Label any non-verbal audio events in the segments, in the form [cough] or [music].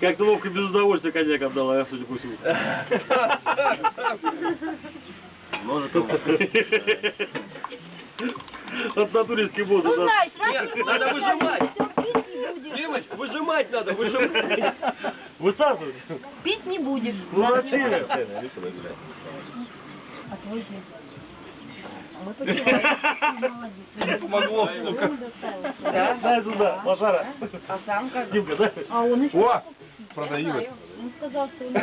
Как ты ловко без удовольствия коньяк отдала, я судя по всему. Может, От натуристский босс. Ну, Нет, ты надо выжимать. пить не будешь. Димыч, выжимать надо, выжимать. Высасывай. Пить не будешь. Ну зачем? А твой мы. Молодец. Помогло, сука. Да? Дай сюда, лошара. А сам как? Димка, дай. А он еще... О, продаилась. Он сказал, что он... [laughs]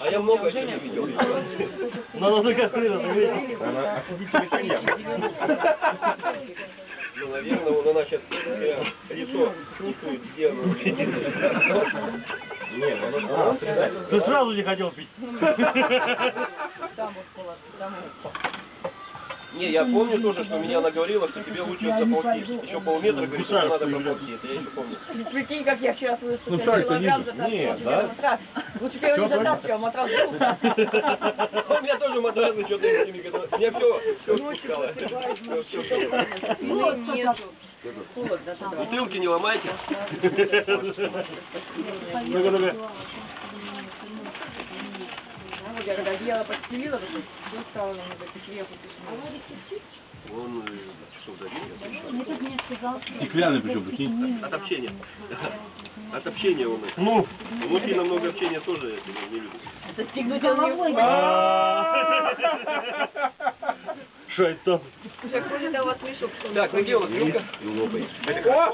А я много чего не видел. Надо закастрировать, видишь? Она офигительный коньяк. Ну, наверное, он она сейчас лицо чувствует, где оно. Нет, а. Ты сразу не хотел пить. Не, я помню тоже, что меня она говорила, что тебе лучше заползти. Еще полметра, говорит, что надо проползти. Это я еще помню. Прикинь, как я вчера свою Ну, 105 шарик-то килограмм затаскивала Нет, себе да? на матрас. Лучше бы я его не затаскивал, матрас был. [laughs] У меня тоже что-то этими, когда... Меня все, все все, Ну, нету. Бутылки не ломайте. Ну-ка, ну-ка. Вот я когда одеяло подстелила, то все стало намного теплее, Он э, что, сказал, что... Стеклянный причем, прикинь. От общения. [laughs] От общения он. Ну. Мужчина много общения тоже это не любит. Это стегнуть Головой. Шайтан. Вас мешок. Так, ну где у? О!